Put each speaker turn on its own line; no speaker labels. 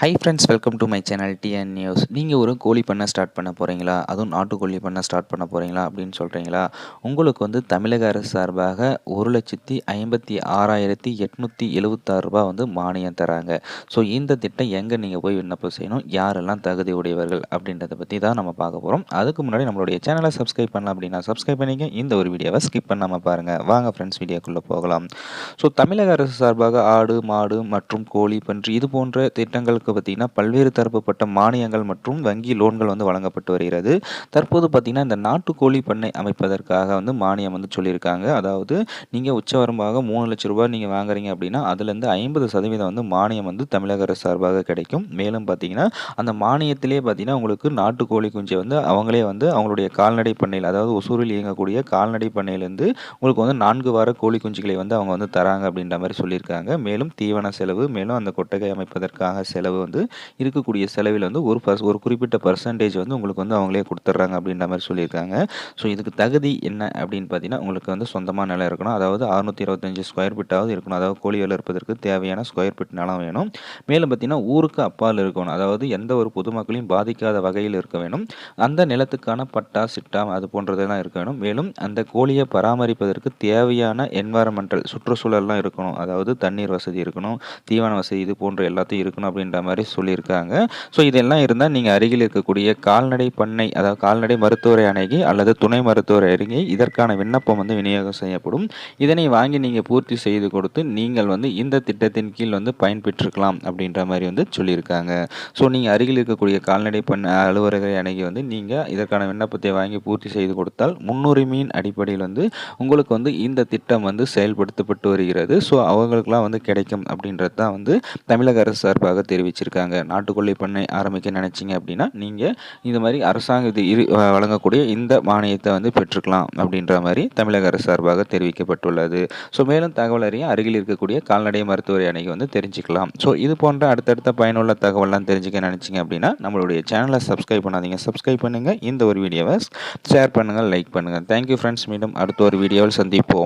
Hi friends welcome to my channel TN news நீங்கள் ஒரு கோழி பண்ண ஸ்டார்ட் பண்ண போகிறீங்களா அதுவும் நாட்டுக்கோழி பண்ண ஸ்டார்ட் பண்ண போகிறீங்களா அப்படின்னு சொல்கிறீங்களா உங்களுக்கு வந்து தமிழக அரசு சார்பாக ஒரு லட்சத்தி ஐம்பத்தி ஆறாயிரத்தி எட்நூற்றி எழுபத்தாறு ரூபா வந்து மானியம் தராங்க. ஸோ இந்த திட்டம் எங்கே நீங்கள் போய் விண்ணப்பம் செய்யணும்? யாரெல்லாம் தகுதி உடையவர்கள் அப்படின்றத பற்றி தான் நம்ம பார்க்க போகிறோம் அதுக்கு முன்னாடி நம்மளுடைய சேனலை சப்ஸ்கிரைப் பண்ணலாம் அப்படின்னா சப்ஸ்கிரைப் பண்ணிங்க இந்த ஒரு வீடியோவை ஸ்கிப் பண்ணாமல் பாருங்கள் வாங்க ஃப்ரெண்ட்ஸ் வீடியோக்குள்ளே போகலாம். ஸோ தமிழக அரசு சார்பாக ஆடு மாடு மற்றும் கோழி பன்றி இது போன்ற திட்டங்களுக்கு பார்த்திங்கன்னா பல்வேறு தரப்புப்பட்ட மானியங்கள் மற்றும் வங்கி லோன்கள் வந்து வழங்கப்பட்டு வருகிறது. தற்போது பார்த்திங்கன்னா இந்த நாட்டுக்கோழி பண்ணை அமைப்பதற்காக வந்து மானியம் வந்து சொல்லியிருக்காங்க. அதாவது நீங்கள் உச்சவரம்பாக மூணு லட்ச ரூபாய் நீங்கள் வாங்குறீங்க அப்படின்னா அதுலேருந்து ஐம்பது சதவீதம் வந்து மானியம் வந்து தமிழக அரசு சார்பாக கிடைக்கும். மேலும் பார்த்தீங்கன்னா அந்த மானியத்திலே பார்த்தீங்கன்னா உங்களுக்கு நாட்டுக்கோழி குஞ்சை வந்து அவங்களே வந்து அவங்களுடைய கால்நடை பண்ணையில் அதாவது ஒசூரில் இயங்கக்கூடிய கால்நடை பண்ணையிலேருந்து உங்களுக்கு வந்து நான்கு வார கோழி குஞ்சுகளை வந்து அவங்க வந்து தராங்க அப்படின்ற மாதிரி சொல்லியிருக்காங்க. மேலும் தீவன செலவு மேலும் அந்த கொட்டகை அமைப்பதற்காக செலவு வந்து இருக்கக்கூடிய செலவில் வந்து ஒரு பர்ஸ் ஒரு குறிப்பிட்ட பர்சன்டேஜ் வந்து உங்களுக்கு வந்து அவங்களே கொடுத்துட்றாங்க அப்படின்ற மாதிரி சொல்லியிருக்காங்க. ஸோ இதுக்கு தகுதி என்ன அப்படின்னு பார்த்தீங்கன்னா உங்களுக்கு வந்து சொந்தமாக நிலம் இருக்கணும். அதாவது அறுநூற்றி இருபத்தஞ்சி ஸ்கொயர் ஃபீட்டாவது இருக்கணும். அதாவது கோழி வளர்ப்பதற்கு தேவையான ஸ்கொயர் ஃபீட் நிலம் வேணும். மேலும் பார்த்தீங்கன்னா ஊருக்கு அப்பால் இருக்கணும். அதாவது எந்த ஒரு பொதுமக்களையும் பாதிக்காத வகையில் இருக்க வேணும். அந்த நிலத்துக்கான பட்டா சிட்டா அது போன்றதெல்லாம் இருக்க வேணும். மேலும் அந்த கோழியை பராமரிப்பதற்கு தேவையான என்வாரன்மெண்டல் சுற்றுச்சூழல்லாம் இருக்கணும். அதாவது தண்ணீர் வசதி இருக்கணும். தீவன வசதி இது போன்ற எல்லாத்தையும் இருக்கணும் அப்படின்ற மாதிரி சொல்லியிருக்காங்க. ஸோ இதெல்லாம் இருந்தால் நீங்கள் அருகில் இருக்கக்கூடிய கால்நடை பண்ணை அதாவது கால்நடை மருத்துவரை அணுகி அல்லது துணை மருத்துவரை அணுகி இதற்கான விண்ணப்பம் வந்து விநியோகம் செய்யப்படும். இதனை வாங்கி நீங்கள் பூர்த்தி செய்து கொடுத்து நீங்கள் வந்து இந்த திட்டத்தின் கீழ் வந்து பயன்பெற்றுக்கலாம் அப்படின்ற மாதிரி வந்து சொல்லியிருக்காங்க. ஸோ நீங்கள் அருகில் இருக்கக்கூடிய கால்நடை பண்ண அலுவலகை அணுகி வந்து நீங்கள் இதற்கான விண்ணப்பத்தை வாங்கி பூர்த்தி செய்து கொடுத்தால் முன்னுரிமையின் அடிப்படையில் வந்து உங்களுக்கு வந்து இந்த திட்டம் வந்து செயல்படுத்தப்பட்டு வருகிறது. ஸோ அவங்களுக்குலாம் வந்து கிடைக்கும் அப்படின்றது தான் வந்து தமிழக அரசு சார்பாக தெரிவிச்சு வச்சுருக்காங்க. நாட்டுக்கொள்ளை பண்ணை ஆரம்பிக்க நினச்சிங்க அப்படின்னா நீங்கள் இந்த மாதிரி அரசாங்க இது இரு வழங்கக்கூடிய இந்த மானியத்தை வந்து பெற்றுக்கலாம் அப்படின்ற மாதிரி தமிழக அரசு சார்பாக தெரிவிக்கப்பட்டுள்ளது. ஸோ மேலும் தகவல் அறிய அருகில் இருக்கக்கூடிய கால்நடை மருத்துவரை அணைக்கு வந்து தெரிஞ்சுக்கலாம். ஸோ இது போன்ற அடுத்தடுத்த பயனுள்ள தகவல்லாம் தெரிஞ்சுக்க நினச்சிங்க அப்படின்னா நம்மளுடைய சேனலை சப்ஸ்கிரைப் பண்ணாதீங்க. சப்ஸ்கிரைப் பண்ணுங்கள் இந்த ஒரு வீடியோவை ஷேர் பண்ணுங்கள் லைக் பண்ணுங்கள் தேங்க்யூ ஃப்ரெண்ட்ஸ் மீண்டும் அடுத்த ஒரு வீடியோவில் சந்திப்போம்.